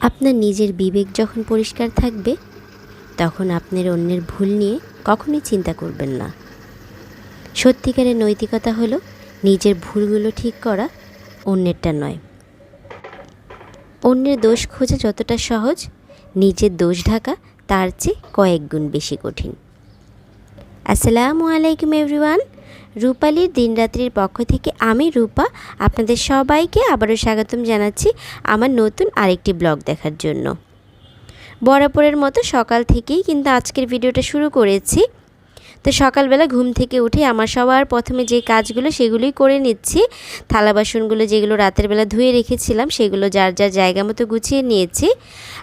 আপনার নিজের বিবেক যখন পরিষ্কার থাকবে, তখন আপনার অন্যের ভুল নিয়ে কখনোই চিন্তা করবেন না। সত্যিকারের নৈতিকতা হলো নিজের ভুলগুলো ঠিক করা, অন্যেরটা নয়। অন্যের দোষ খোঁজা যতটা সহজ, নিজের দোষ ঢাকা তার চেয়ে কয়েক গুণ বেশি কঠিন। আসসালামু আলাইকুম এভরিওয়ান রূপালীর দিনরাত্রির পক্ষ থেকে আমি রূপা আপনাদের সবাইকে আবারও স্বাগতম জানাচ্ছি আমার নতুন আরেকটি ব্লগ দেখার জন্য। বরাবরের মতো সকাল থেকেই কিন্তু আজকের ভিডিওটা শুরু করেছি। তো সকালবেলা ঘুম থেকে উঠে আমার সবার প্রথমে যে কাজগুলো সেগুলোই করে নিচ্ছি। থালা বাসনগুলো যেগুলো রাতের বেলা ধুয়ে রেখেছিলাম সেগুলো যার যার জায়গা মতো গুছিয়ে নিয়েছি।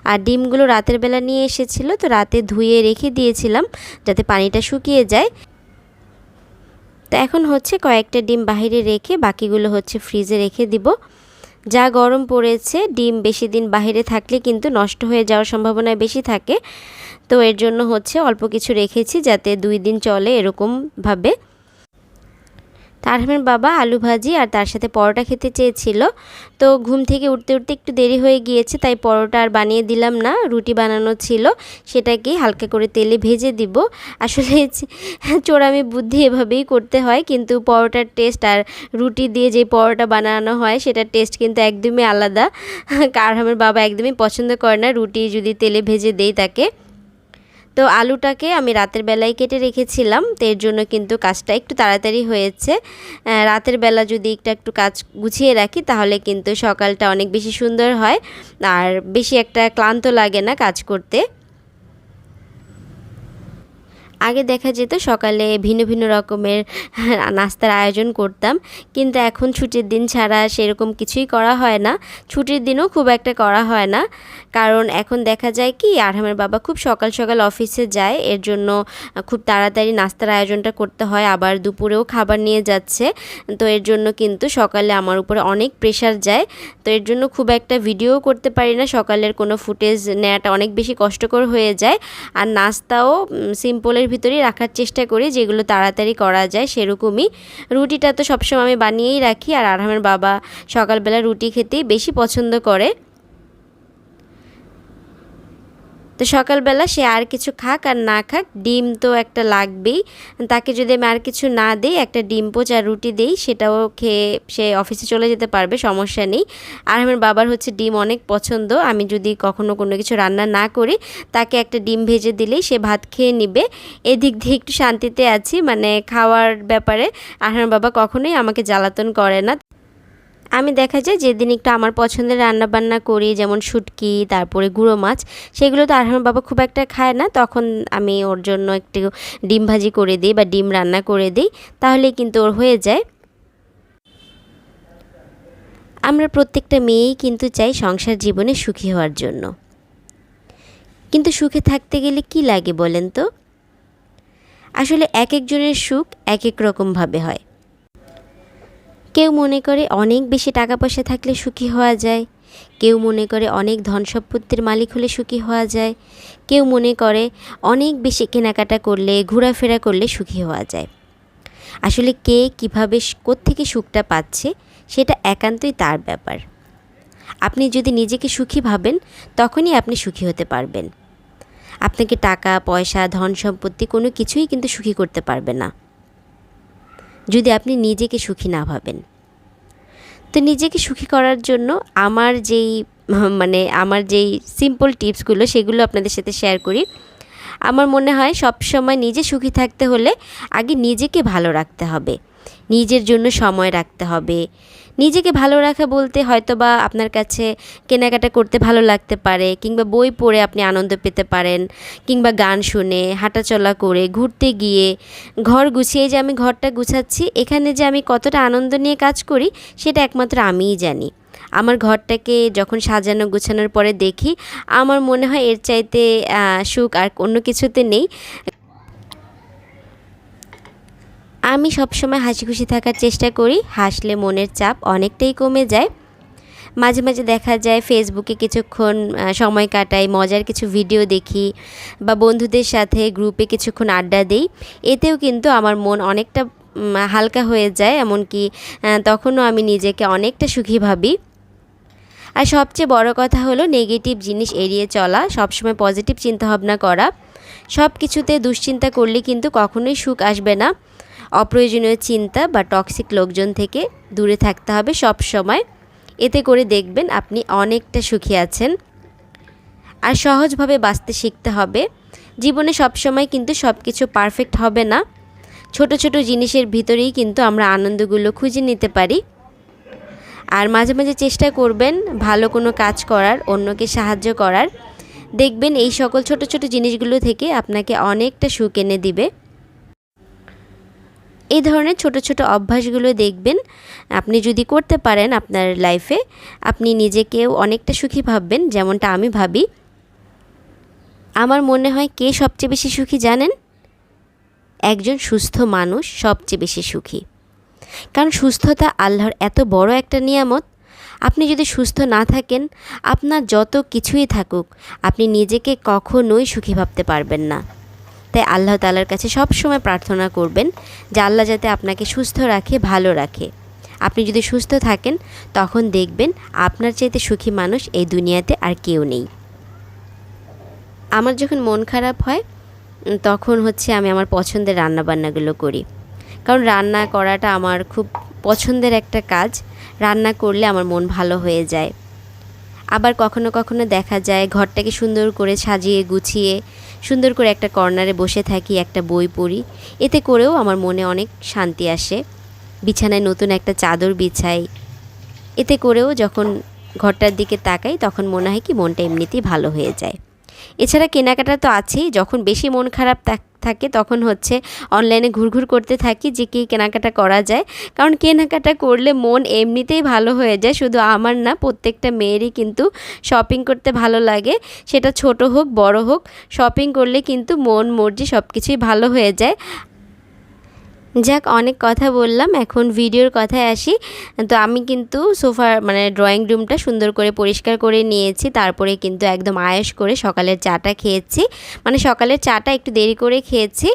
আর ডিমগুলো রাতের বেলা নিয়ে এসেছিল তো রাতে ধুয়ে রেখে দিয়েছিলাম যাতে পানিটা শুকিয়ে যায়। তো এখন হচ্ছে কয়েকটা ডিম বাহিরে রেখে বাকিগুলো হচ্ছে ফ্রিজে রেখে দিব। যা গরম পড়েছে, ডিম বেশি দিন বাহিরে থাকলে কিন্তু নষ্ট হয়ে যাওয়ার সম্ভাবনা বেশি থাকে। তো এর জন্য হচ্ছে অল্প কিছু রেখেছি যাতে দুই দিন চলে এরকমভাবে। তারহামের বাবা আলু ভাজি আর তার সাথে পরোটা খেতে চেয়েছিল। তো ঘুম থেকে উঠতে উঠতে একটু দেরি হয়ে গিয়েছে, তাই পরোটা আর বানিয়ে দিলাম না, রুটি বানানো ছিল। সেটাকে হালকা করে তেলে ভেজে দিব। আসলে চোরামি বুদ্ধি এভাবেই করতে হয়, কিন্তু পরোটার টেস্ট আর রুটি দিয়ে যে পরোটা বানানো হয়, সেটার টেস্ট কিন্তু একদমই আলাদা। কারহামের বাবা একদমই পছন্দ করে না, রুটি যদি তেলে ভেজে দেই তাকে। তো আলুটাকে আমি রাতের বেলায় কেটে রেখেছিলাম, তো এর জন্য কিন্তু কাজটা একটু তাড়াতাড়ি হয়েছে। রাতের বেলা যদি একটা, একটু কাজ গুছিয়ে রাখি, তাহলে কিন্তু সকালটা অনেক বেশি সুন্দর হয়, আর বেশি একটা ক্লান্ত লাগে না কাজ করতে। আগে দেখা যেত সকালে ভিন্ন ভিন্ন রকমের নাস্তার আয়োজন করতাম। কিন্তু এখন ছুটির দিন ছাড়া সেরকম কিছুই করা হয় না। ছুটির দিনও খুব একটা করা হয় না। কারণ এখন দেখা যায় কি, আরহামের বাবা খুব সকাল সকাল অফিসে যায়। এর জন্য খুব তাড়াতাড়ি নাস্তার আয়োজনটা করতে হয়। আবার দুপুরেও খাবার নিয়ে যাচ্ছে। তো এর জন্য কিন্তু সকালে আমার উপরে অনেক প্রেশার যায়। তো এর জন্য খুব একটা ভিডিও করতে পারি না। সকালের কোনো ফুটেজ নেওয়াটা অনেক বেশি কষ্টকর হয়ে যায়। আর নাস্তাও সিম্পলের ভিতরেই রাখার চেষ্টা করি, যেগুলো তাড়াতাড়ি করা যায় সেরকমই। রুটিটা তো সবসময় আমি বানিয়েই রাখি, আর আরহামের বাবা সকালবেলা রুটি খেতেই বেশি পছন্দ করে। তো সকালবেলা সে আর কিছু খাক আর না খাক, ডিম তো একটা লাগবেই। তাকে যদি আমি আর কিছু না দিই, একটা ডিম পোচ আর রুটি দিই, সেটাও খেয়ে সে অফিসে চলে যেতে পারবে, সমস্যা নেই। আর আমার বাবার হচ্ছে ডিম অনেক পছন্দ, আমি যদি কখনো কোনো কিছু রান্না না করি, তাকে একটা ডিম ভেজে দিলেই সে ভাত খেয়ে নিবে। এদিক দিয়ে একটু শান্তিতে আছি মানে খাওয়ার ব্যাপারে। আর আমার বাবা কখনোই আমাকে জ্বালাতন করে না। আমি দেখা যায় যেদিন একটু আমার পছন্দের রান্নাবান্না করি, যেমন শুটকি, তারপরে গুঁড়ো মাছ, সেগুলো তো আর বাবা খুব একটা খায় না, তখন আমি ওর জন্য একটু ডিম ভাজি করে দিই বা ডিম রান্না করে দিই, তাহলেই কিন্তু ওর হয়ে যায়। আমরা প্রত্যেকটা মেয়েই কিন্তু চাই সংসার জীবনে সুখী হওয়ার জন্য। কিন্তু সুখে থাকতে গেলে কি লাগে বলেন তো? আসলে এক একজনের সুখ এক এক রকমভাবে হয়। কেউ মনে করে অনেক বেশি টাকা পয়সা থাকলে সুখী হওয়া যায়। কেউ মনে করে অনেক ধন সম্পত্তির মালিক হলে সুখী হওয়া যায়। কেউ মনে করে অনেক বেশি কেনাকাটা করলে, ঘোরাফেরা করলে সুখী হওয়া যায়। আসলে কে কীভাবে কোত্থেকে সুখটা পাচ্ছে, সেটা একান্তই তার ব্যাপার। আপনি যদি নিজেকে সুখী ভাবেন, তখনই আপনি সুখী হতে পারবেন। আপনাকে টাকা, পয়সা ধন সম্পত্তি কোনো কিছুই কিন্তু সুখী করতে পারবে না। যদি আপনি নিজেকে সুখী না ভাবেন। তো নিজেকে সুখী করার জন্য আমার যেই মানে আমার যেই সিম্পল টিপসগুলো সেগুলো আপনাদের সাথে শেয়ার করি। আমার মনে হয় সব সময় নিজে সুখী থাকতে হলে আগে নিজেকে ভালো রাখতে হবে। নিজের জন্য সময় রাখতে হবে। নিজেকে ভালো রাখা বলতে হয়তো বা আপনার কাছে কেনাকাটা করতে ভালো লাগতে পারে, কিংবা বই পড়ে আপনি আনন্দ পেতে পারেন, কিংবা গান শুনে, হাঁটাচলা করে, ঘুরতে গিয়ে, ঘর গুছিয়ে যে আমি ঘরটা গুছাচ্ছি, এখানে যে আমি কতটা আনন্দ নিয়ে কাজ করি, সেটা একমাত্র আমিই জানি। আমার ঘরটাকে যখন সাজানো গুছানোর পরে দেখি, আমার মনে হয় এর চাইতে সুখ আর অন্য কিছুতে নেই। আমি সবসময় হাসি খুশি থাকার চেষ্টা করি। হাসলে মনের চাপ অনেকটাই কমে যায়। মাঝে মাঝে দেখা যায় ফেসবুকে কিছুক্ষণ সময় কাটাই, মজার কিছু ভিডিও দেখি বা বন্ধুদের সাথে গ্রুপে কিছুক্ষণ আড্ডা দিই। এতেও কিন্তু আমার মন অনেকটা হালকা হয়ে যায়। এমনকি তখনও আমি নিজেকে অনেকটা সুখী ভাবি। আর সবচেয়ে বড় কথা হলো নেগেটিভ জিনিস এড়িয়ে চলা, সবসময় পজিটিভ চিন্তাভাবনা করা। সব কিছুতে দুশ্চিন্তা করলে কিন্তু কখনোই সুখ আসবে না। অপ্রয়োজনীয় চিন্তা বা টক্সিক লোকজন থেকে দূরে থাকতে হবে সব সময়। এতে করে দেখবেন আপনি অনেকটা সুখী আছেন। আর সহজভাবে বাঁচতে শিখতে হবে। জীবনে সবসময় কিন্তু সব কিছু পারফেক্ট হবে না। ছোট ছোট জিনিসের ভিতরেই কিন্তু আমরা আনন্দগুলো খুঁজে নিতে পারি। আর মাঝে মাঝে চেষ্টা করবেন ভালো কোনো কাজ করার, অন্যকে সাহায্য করার। দেখবেন এই সকল ছোট ছোট জিনিসগুলো থেকে আপনাকে অনেকটা সুখ এনে দিবে। এই ধরনের ছোট ছোট অভ্যাসগুলো দেখবেন। আপনি যদি করতে পারেন আপনার লাইফে আপনি নিজেকেও অনেকটা সুখী ভাববেন, যেমনটা আমি ভাবি। আমার মনে হয় কে সবচেয়ে বেশি সুখী জানেন? একজন সুস্থ মানুষ সবচেয়ে বেশি সুখী। কারণ সুস্থতা আল্লাহর এত বড় একটা নিয়ামত। আপনি যদি সুস্থ না থাকেন, আপনার যত কিছুই থাকুক, আপনি নিজেকে কখনোই সুখী ভাবতে পারবেন না। তাই আল্লাহ তালার কাছে সব সময় প্রার্থনা করবেন যে আল্লাহ যাতে আপনাকে সুস্থ রাখে, ভালো রাখে। আপনি যদি সুস্থ থাকেন, তখন দেখবেন আপনার চাইতে সুখী মানুষ এই দুনিয়াতে আর কেউ নেই। আমার যখন মন খারাপ হয়, তখন হচ্ছে আমি আমার পছন্দের রান্নাবান্নাগুলো করি। কারণ রান্না করাটা আমার খুব পছন্দের একটা কাজ। রান্না করলে আমার মন ভালো হয়ে যায়। আবার কখনো কখনো দেখা যায় ঘরটাকে সুন্দর করে সাজিয়ে গুছিয়ে, সুন্দর করে একটা কর্নারে বসে থাকি, একটা বই পড়ি। এতে করেও আমার মনে অনেক শান্তি আসে। বিছানায় নতুন একটা চাদর বিছাই। এতে করেও যখন ঘরটার দিকে তাকাই, তখন মনে হয় কি মনটা এমনিতেই ভালো হয়ে যায়। এছাড়া কেনাকাটা তো আছেই, যখন বেশি মন খারাপ থাকে তখন হচ্ছে অনলাইনে ঘুরঘুর করতে থাকি যে কী কেনাকাটা করা যায়। কারণ কেনাকাটা করলে মন এমনিতেই ভালো হয়ে যায়, শুধু আমার না, প্রত্যেকটা মেয়েরই কিন্তু শপিং করতে ভালো লাগে। সেটা ছোট হোক, বড় হোক শপিং করলে কিন্তু মন মর্জি সব কিছুই ভালো হয়ে যায়। যাক, অনেক কথা বললাম, এখন ভিডিওর কথায় আসি। তো আমি কিন্তু সোফার মানে ড্রয়িং রুমটা সুন্দর করে পরিষ্কার করে নিয়েছি, তারপরে কিন্তু একদম আয়স করে সকালের চাটা খেয়েছি। মানে সকালের চাটা একটু দেরি করে খেয়েছি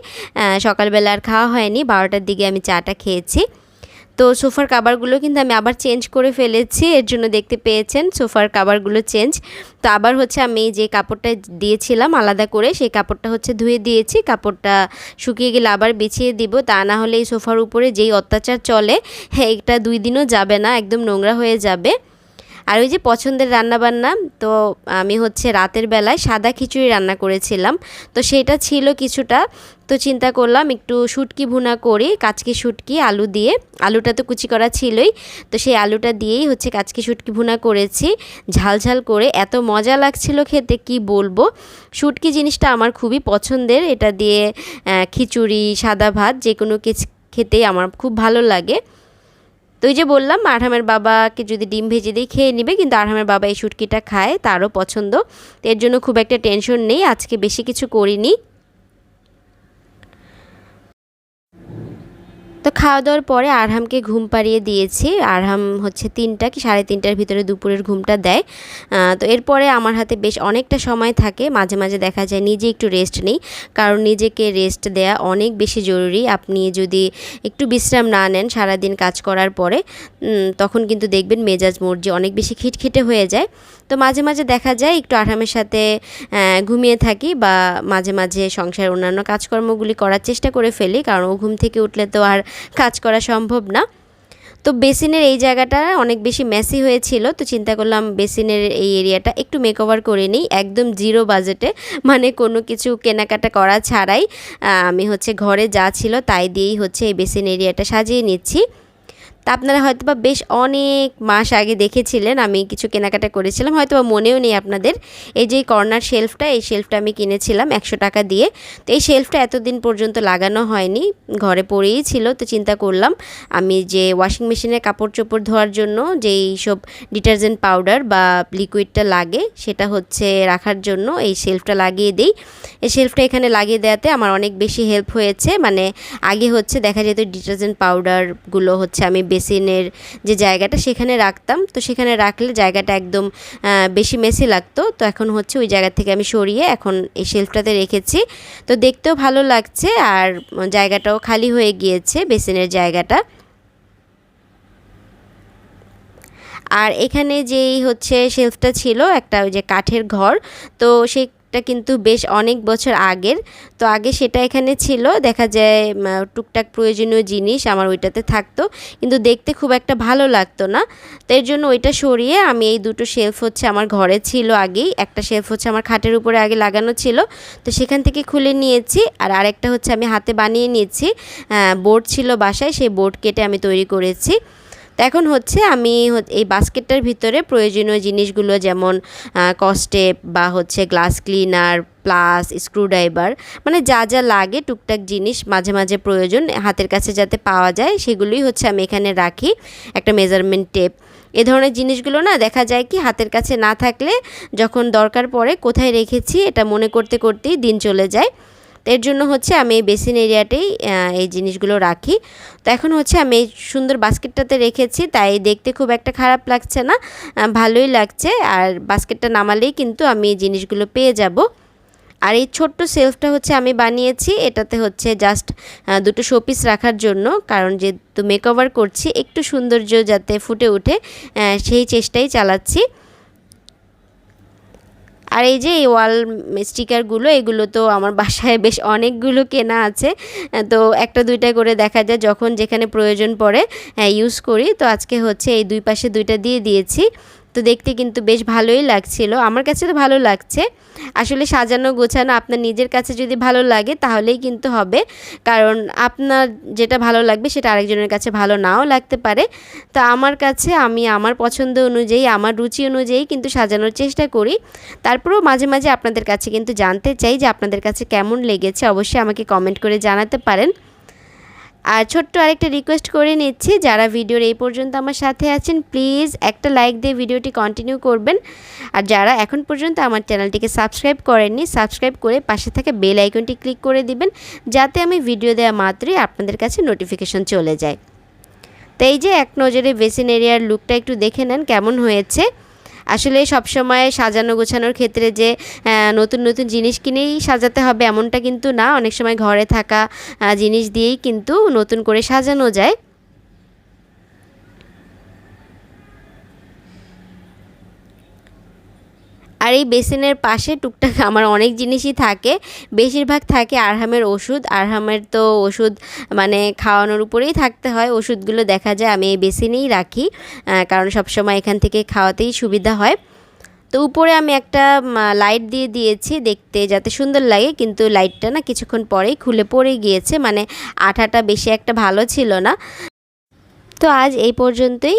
সকালবেলা আর খাওয়া হয়নি, বারোটার দিকে আমি চাটা খেয়েছি। তো সোফার কাবারগুলো কিন্তু আমি আবার চেঞ্জ করে ফেলেছি, এর জন্য দেখতে পেয়েছেন সোফার কাবারগুলো চেঞ্জ। তো আবার হচ্ছে আমি যে কাপড়টা দিয়েছিলাম আলাদা করে, সেই কাপড়টা হচ্ছে ধুয়ে দিয়েছি, কাপড়টা শুকিয়ে গেলে আবার বিছিয়ে দিব। তা না হলে এই সোফার উপরে যেই অত্যাচার চলে হ্যাঁ এটা দুই দিনও যাবে না, একদম নোংরা হয়ে যাবে। আর ওই যে পছন্দের রান্নাবান্না, তো আমি হচ্ছে রাতের বেলায় সাদা খিচুড়ি রান্না করেছিলাম। তো সেটা ছিল কিছুটা, তো চিন্তা করলাম একটু শুটকি ভুনা করি, কাচকি শুটকি, আলু দিয়ে। আলুটা তো কুচি করা ছিলই, তো সেই আলুটা দিয়েই হচ্ছে কাচকি শুটকি ভুনা করেছি। ঝাল ঝাল করে, এত মজা লাগছিল খেতে, কি বলব? শুটকি জিনিসটা আমার খুবই পছন্দের, এটা দিয়ে খিচুড়ি, সাদা ভাত যে কোনো কিছু খেতেই আমার খুব ভালো লাগে। তো ওই যে বললাম, আরহামের বাবাকে যদি ডিম ভেজে দিই খেয়ে নিবে, কিন্তু আরহামের বাবা এই শুটকিটা খায়, তারও পছন্দ। এর জন্য খুব একটা টেনশন নেই, আজকে বেশি কিছু করিনি। তো খাওয়া দাওয়ার পরে আরহামকে ঘুম পাড়িয়ে দিয়েছি। আরহাম হচ্ছে তিনটা কি সাড়ে তিনটার ভিতরে দুপুরের ঘুমটা দেয়। তো এরপরে আমার হাতে বেশ অনেকটা সময় থাকে। মাঝে মাঝে দেখা যায় নিজে একটু রেস্ট নেই। কারণ নিজেকে রেস্ট দেয়া অনেক বেশি জরুরি। আপনি যদি একটু বিশ্রাম না নেন সারাদিন কাজ করার পরে তখন কিন্তু দেখবেন মেজাজ মর্জি অনেক বেশি খিটখিটে হয়ে যায়। তো মাঝে মাঝে দেখা যায় একটু আরামের সাথে ঘুমিয়ে থাকি বা মাঝে মাঝে সংসারের অন্যান্য কাজকর্মগুলি করার চেষ্টা করে ফেলি, কারণ ও ঘুম থেকে উঠলে তো আর কাজ করা সম্ভব না। তো বেসিনের এই জায়গাটা অনেক বেশি মেসি হয়েছিল, তো চিন্তা করলাম বেসিনের এই এরিয়াটা একটু মেকওভার করে নিই, একদম জিরো বাজেটে মানে কোনো কিছু কেনাকাটা করা ছাড়াই আমি হচ্ছে ঘরে যা ছিল তাই দিয়েই হচ্ছে এই বেসিন এরিয়াটা সাজিয়ে নিচ্ছি। তা আপনারা হয়তো বা বেশ অনেক মাস আগে দেখেছিলেন, আমি কিছু কেনাকাটা করেছিলাম হয়তো বা মনেও নেই আপনাদের। এই যে কর্নার শেলফটা, এই শেলফটা আমি কিনেছিলাম একশো টাকা দিয়ে। তো এই শেলফটা এতদিন পর্যন্ত লাগানো হয়নি, ঘরে পড়েই ছিল, তো চিন্তা করলাম আমি যে ওয়াশিং মেশিনে কাপড় চোপড় ধোয়ার জন্য যেই সব ডিটারজেন্ট পাউডার বা লিকুইডটা লাগে, সেটা হচ্ছে রাখার জন্য এই শেলফটা লাগিয়ে দিই। এই শেলফটা এখানে লাগিয়ে দেওয়াতে আমার অনেক বেশি হেল্প হয়েছে মানে আগে হচ্ছে দেখা যেত ডিটারজেন্ট পাউডারগুলো হচ্ছে আমি বেসিনের যে জায়গাটা সেখানে রাখতাম। তো সেখানে রাখলে জায়গাটা একদম বেশি মেসি লাগতো। তো এখন হচ্ছে ওই জায়গা থেকে আমি সরিয়ে এখন এই শেলফটাতে রেখেছি। তো দেখতেও ভালো লাগছে আর জায়গাটাও খালি হয়ে গিয়েছে বেসিনের জায়গাটা। আর এখানে যেই হচ্ছে শেলফটা ছিল একটা ওই যে কাঠের ঘর, তো সেই টা কিন্তু বেশ অনেক বছর আগের। তো আগে সেটা এখানে ছিল, দেখা যায় টুকটাক প্রয়োজনীয় জিনিস আমার ওইটাতে থাকতো, কিন্তু দেখতে খুব একটা ভালো লাগতো না। তো এর জন্য ওইটা সরিয়ে আমি এই দুটো শেলফ হচ্ছে আমার ঘরে ছিল আগেই, একটা শেলফ হচ্ছে আমার খাটের উপরে আগে লাগানো ছিল। তো সেখান থেকে খুলে নিয়েছি, আর আরেকটা হচ্ছে আমি হাতে বানিয়ে নিয়েছি বোর্ড ছিল বাসায়, সেই বোর্ড কেটে আমি তৈরি করেছি। এখন হচ্ছে আমি এই বাস্কেটটার ভিতরে প্রয়োজনীয় জিনিসগুলো যেমন কস্টেপ বা হচ্ছে গ্লাস ক্লিনার প্লাস স্ক্রুড্রাইভার মানে যা যা লাগে টুকটাক জিনিস মাঝে মাঝে প্রয়োজন, হাতের কাছে যাতে পাওয়া যায়, সেগুলোই হচ্ছে আমি এখানে রাখি। একটা মেজারমেন্ট টেপ এ ধরনের জিনিসগুলো না দেখা যায় কি হাতের কাছে না থাকলে যখন দরকার পড়ে কোথায় রেখেছি, এটা মনে করতে করতেই দিন চলে যায়। এর জন্য হচ্ছে আমি এই বেসিন এরিয়াতেই এই জিনিসগুলো রাখি। তো এখন হচ্ছে আমি এই সুন্দর বাস্কেটটাতে রেখেছি, তাই দেখতে খুব একটা খারাপ লাগছে না ভালোই লাগছে। আর বাস্কেটটা নামালেই কিন্তু আমি এই জিনিসগুলো পেয়ে যাব। আর এই ছোট্ট সেলফটা হচ্ছে আমি বানিয়েছি, এটাতে হচ্ছে জাস্ট দুটো শোপিস রাখার জন্য। কারণ যেহেতু মেকওভার করছি, একটু সৌন্দর্য যাতে ফুটে ওঠে সেই চেষ্টাই চালাচ্ছি। আর এই যে এই ওয়াল স্টিকারগুলো, এগুলো তো আমার বাসায় বেশ অনেকগুলো কেনা আছে। তো একটা দুইটা করে দেখা যায় যখন যেখানে প্রয়োজন পড়ে ইউজ করি। তো আজকে হচ্ছে এই দুই পাশে দুইটা দিয়ে দিয়েছি। তো দেখতে কিন্তু বেশ ভালোই লাগছিল। আমার কাছে তো ভালো লাগছে। আসলে সাজানো গোছানো আপনার নিজের কাছে যদি ভালো লাগে তাহলেই কিন্তু হবে। কারণ আপনার যেটা ভালো লাগবে সেটা আরেকজনের কাছে ভালো নাও লাগতে পারে। তো আমার কাছে আমি আমার পছন্দ অনুযায়ী, আমার রুচি অনুযায়ী কিন্তু সাজানোর চেষ্টা করি। তারপরেও মাঝে মাঝে আপনাদের কাছে কিন্তু জানতে চাই যে আপনাদের কাছে কেমন লেগেছে। অবশ্যই আমাকে কমেন্ট করে জানাতে পারেন। আর ছোট্ট আরেকটা রিকোয়েস্ট করে নিচ্ছি, যারা ভিডিওর এই পর্যন্ত আমার সাথে আছেন প্লিজ একটা লাইক দিয়ে ভিডিওটি কন্টিনিউ করবেন। আর যারা এখন পর্যন্ত আমার চ্যানেলটিকে সাবস্ক্রাইব করেননি সাবস্ক্রাইব করে পাশে থাকা বেল আইকনটি ক্লিক করে দিবেন, যাতে আমি ভিডিও দেওয়া মাত্রই আপনাদের কাছে নোটিফিকেশন চলে যায়। তো এই যে এক নজরে বেসিন এরিয়ার লুকটা একটু দেখে নেন, কেমন হয়েছে। আসলে সবসময় সাজানো গোছানোর ক্ষেত্রে যে নতুন নতুন জিনিস কিনেই সাজাতে হবে এমনটা কিন্তু না। অনেক সময় ঘরে থাকা জিনিস দিয়েই কিন্তু নতুন করে সাজানো যায়। আর এই বেসিনের পাশে টুকটাক আমার অনেক জিনিসই থাকে। বেশিরভাগ থাকে আরহামের ওষুধ। আরহামের তো ওষুধ মানে খাওয়ানোর উপরেই থাকতে হয়। ওষুধগুলো দেখা যায় আমি এই বেসিনেই রাখি কারণ সবসময় এখান থেকে খাওয়াতেই সুবিধা হয়। তো উপরে আমি একটা লাইট দিয়ে দিয়েছি দেখতে যাতে সুন্দর লাগে, কিন্তু লাইটটা না কিছুক্ষণ পরেই খুলে পড়ে গিয়েছে। মানে আঠাটা বেশি একটা ভালো ছিল না। তো আজ এই পর্যন্তই।